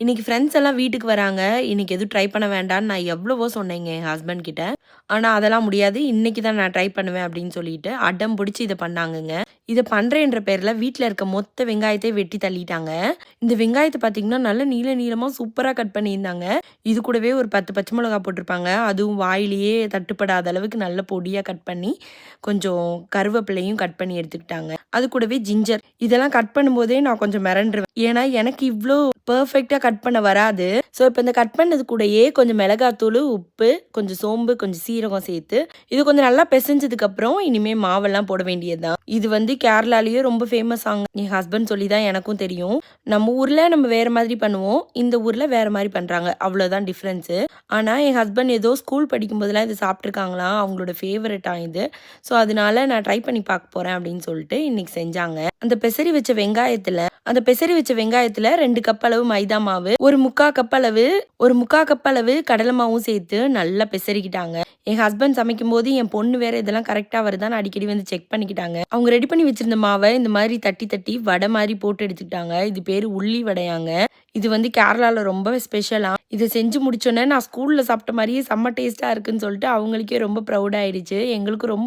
இன்னைக்கு ஃப்ரெண்ட்ஸ் எல்லாம் வீட்டுக்கு வராங்க. இன்னைக்கு எதுவும் ட்ரை பண்ண வேண்டாம்னு நான் எவ்வளவோ சொன்னேங்க என் ஹஸ்பண்ட் கிட்ட. ஆனால் அதெல்லாம் முடியாது. இன்னைக்கு தான் நான் ட்ரை பண்ணுவேன் அப்படின்னு சொல்லிட்டு அடம் பிடிச்சி இதை பண்ணாங்கங்க. இதை பண்ணுறேன்ற பேரில் வீட்டில் இருக்க மொத்த வெங்காயத்தை வெட்டி தள்ளிட்டாங்க. இந்த வெங்காயத்தை பார்த்தீங்கன்னா, நல்ல நீள நீளமாக சூப்பராக கட் பண்ணியிருந்தாங்க. இது கூடவே ஒரு 10 பச்சை மிளகா போட்டிருப்பாங்க. அதுவும் வாயிலேயே தட்டுப்படாத அளவுக்கு நல்ல பொடியாக கட் பண்ணி, கொஞ்சம் கருவேப்பிலையும் கட் பண்ணி எடுத்துக்கிட்டாங்க. அது கூடவே ஜிஞ்சர். இதெல்லாம் கட் பண்ணும்போதே நான் கொஞ்சம் மிரண்டுருவேன். ஏன்னா எனக்கு இவ்வளோ பர்ஃபெக்டாக கட் பண்ண வராது. ஸோ இப்போ இந்த கட் பண்ணது கூடயே கொஞ்சம் மிளகாத்தூள் உப்பு, கொஞ்சம் சோம்பு, கொஞ்சம் சீரகம் சேர்த்து, இது கொஞ்சம் நல்லா பெசஞ்சதுக்கு இனிமேல் மாவெல்லாம் போட வேண்டியது தான். இது வந்து கேரளாலேயே ரொம்ப ஃபேமஸ் ஆங்க. என் ஹஸ்பண்ட் சொல்லி தான் எனக்கும் தெரியும். நம்ம ஊரில் நம்ம வேறு மாதிரி பண்ணுவோம். இந்த ஊரில் வேறு மாதிரி பண்ணுறாங்க அவ்வளோதான் டிஃப்ரென்ஸு ஆனால் என் ஹஸ்பண்ட் ஏதோ ஸ்கூல் படிக்கும்போதெல்லாம் இது சாப்பிட்ருக்காங்களாம் அவங்களோட ஃபேவரட்டாக இது. ஸோ அதனால நான் ட்ரை பண்ணி பார்க்க போகிறேன் அப்படின்னு சொல்லிட்டு இன்னைக்கு செஞ்சாங்க. அந்த பெசரி வச்ச வெங்காயத்தில் அந்த பெசரி வச்ச வெங்காயத்துல ரெண்டு கப் அளவு மைதா மாவு, ஒரு 3/4 கப் அளவு ஒரு 3/4 கப் அளவு கடலை மாவும் சேர்த்து நல்லா பெசரிக்கிட்டாங்க என் ஹஸ்பண்ட் சமைக்கும்போது என் பொண்ணு வேற இதெல்லாம் கரெக்டாக வருதான்னு அடிக்கடி வந்து செக் பண்ணிக்கிட்டாங்க. அவங்க ரெடி பண்ணி வச்சிருந்த மாவை இந்த மாதிரி தட்டி தட்டி வடை மாதிரி போட்டு எடுத்துக்கிட்டாங்க. இது பேரு உள்ளி வடையாங்க. இது வந்து கேரளால ரொம்ப ஸ்பெஷலாக இதை செஞ்சு முடிச்சோன்னே நான் ஸ்கூல்ல சாப்பிட்ட மாதிரியே செம்ம டேஸ்ட்டாக இருக்குன்னு சொல்லிட்டு அவங்களுக்கே ரொம்ப ப்ரௌட் ஆயிடுச்சு. எங்களுக்கும் ரொம்ப